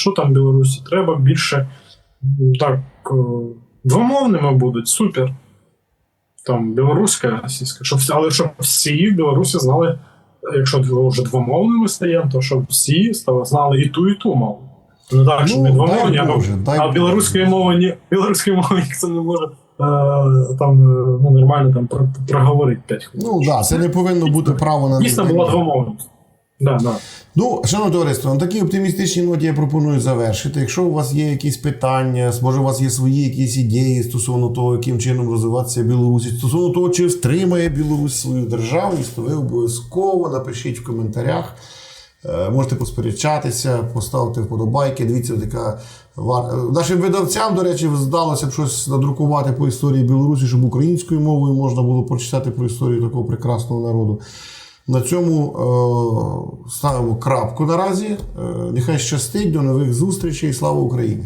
що там Білорусі? Треба більше так е, двомовними будуть, супер. Там білоруська, російська, щоб але щоб всі в Білорусі знали, якщо вже двомовними стаємо, то щоб всі знали і ту, і ту мову. Не так, що Ну, ми дай двомовні, а, Боже, а Боже. білоруської мови ні, білоруської мови ніхто не може е, там е, ну, нормально там про- проговорити 5 хвилин. Ну так, да, це не повинно бути право на Дійсно була двомовність. Да, да. Ну, шановне товариство, на такій оптимістичній ноті я пропоную завершити. Якщо у вас є якісь питання, може у вас є свої якісь ідеї стосовно того, яким чином розвиватися Білорусі, стосовно того, чи втримає Білорусь свою державність, то ви обов'язково напишіть в коментарях. Е, Можете посперечатися, поставити вподобайки. Дивіться, така вар... нашим видавцям, до речі, здалося б щось надрукувати по історії Білорусі, щоб українською мовою можна було прочитати про історію такого прекрасного народу. На цьому е, ставимо крапку наразі. Е, нехай щастить, до нових зустрічей. Слава Україні!